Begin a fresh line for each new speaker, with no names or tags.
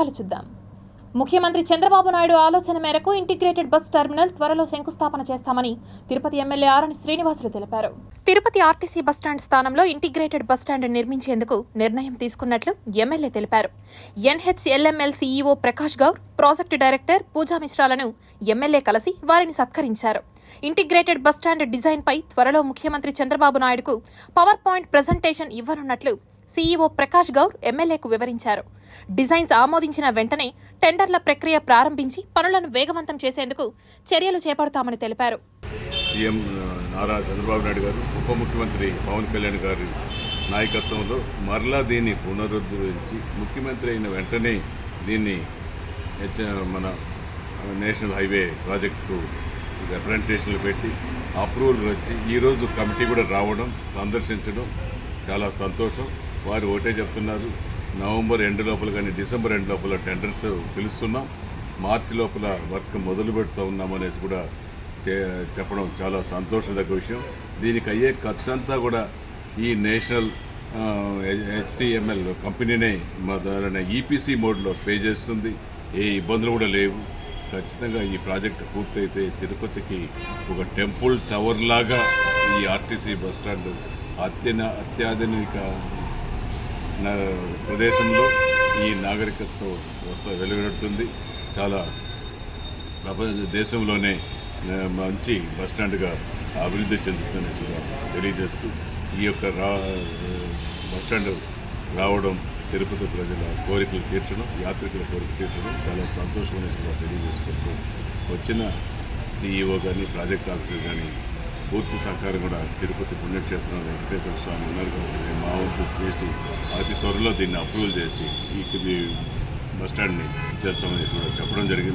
వివరాలు చూద్దాం. ముఖ్యమంత్రి చంద్రబాబు నాయుడు ఆలోచన మేరకు ఇంటిగ్రేటెడ్ బస్ టెర్మినల్ త్వరలో శంకుస్థాపన చేస్తామని తిరుపతి ఎమ్మెల్యే ఆరణి శ్రీనివాసులు తెలిపారు. తిరుపతి ఆర్టీసీ బస్టాండ్ స్థానంలో ఇంటిగ్రేటెడ్ బస్టాండ్ నిర్మించేందుకు నిర్ణయం తీసుకున్నట్లు ఎమ్మెల్యే తెలిపారు. NHLML CEO Prakash Gaur project director Pooja మిశ్రాలను MLA కలిసి వారిని సత్కరించారు. ఇంటిగ్రేటెడ్ బస్టాండ్ డిజైన్ పై త్వరలో ముఖ్యమంత్రి చంద్రబాబు నాయుడుకు పవర్ పాయింట్ ప్రజెంటేషన్ ఇవ్వనున్నట్లు సీఈఓ ప్రకాష్ గౌర్ ఎమ్మెల్యేకు వివరించారు. డిజైన్స్ ఆమోదించిన వెంటనే టెండర్ల ప్రక్రియ ప్రారంభించి పనులను వేగవంతం చేసేందుకు చర్యలు చేపడతామని తెలిపారు.
సీఎం నారా చంద్రబాబు నాయుడు గారు ఉప ముఖ్యమంత్రి పవన్ కళ్యాణ్ గారి నాయకత్వంలో మరలా దీన్ని పునరుద్ధరించి ముఖ్యమంత్రి అయిన వెంటనే దీన్ని మన నేషనల్ హైవే ప్రాజెక్టుకు రిప్రజెంటేషన్లు పెట్టి అప్రూవల్ వచ్చి ఈరోజు కమిటీ కూడా రావడం సందర్శించడం చాలా సంతోషం. వారు ఒకటే చెప్తున్నారు. నవంబర్ ఎండ్ లోపల కానీ డిసెంబర్ ఎండ్ లోపల టెండర్స్ పిలుస్తున్నాం. మార్చి లోపల వర్క్ మొదలు పెడుతూ ఉన్నామనేసి కూడా చే- చెప్పడం చాలా సంతోషదగ్గ విషయం. దీనికి అయ్యే ఖర్చు అంతా కూడా ఈ నేషనల్ హెచ్సిఎంఎల్ కంపెనీనే మా ఈపీసీ మోడ్లో పే చేస్తుంది. ఏ ఇబ్బందులు కూడా లేవు. ఖచ్చితంగా ఈ ప్రాజెక్ట్ పూర్తయితే తిరుపతికి ఒక టెంపుల్ టవర్ లాగా ఈ ఆర్టీసీ బస్ స్టాండ్ అత్యన అత్యాధునిక ప్రదేశంలో ఈ నాగరికత్వ వ్యవస్థ వెలువడుతుంది. చాలా ప్రపంచ దేశంలోనే మంచి బస్ స్టాండ్గా అభివృద్ధి చెందుతుందని కూడా తెలియజేస్తూ ఈ యొక్క రా బస్టాండ్ రావడం తిరుపతి ప్రజల కోరికలు తీర్చడం యాత్రికుల కోరిక తీర్చడం చాలా సంతోషమని కూడా తెలియజేసుకుంటూ వచ్చిన సీఈఓ కానీ ప్రాజెక్ట్ ఆఫీసర్ కానీ పూర్తి సహకారం కూడా తిరుపతి పుణ్యక్షేత్రం వెంకటేశ్వర స్వామి ఉన్నారు కాబట్టి బుక్ చేసి అతి త్వరలో దీన్ని అప్రూవల్ చేసి ఈ బస్ స్టాండ్ని ఇచ్చేస్తామని కూడా చెప్పడం జరిగింది.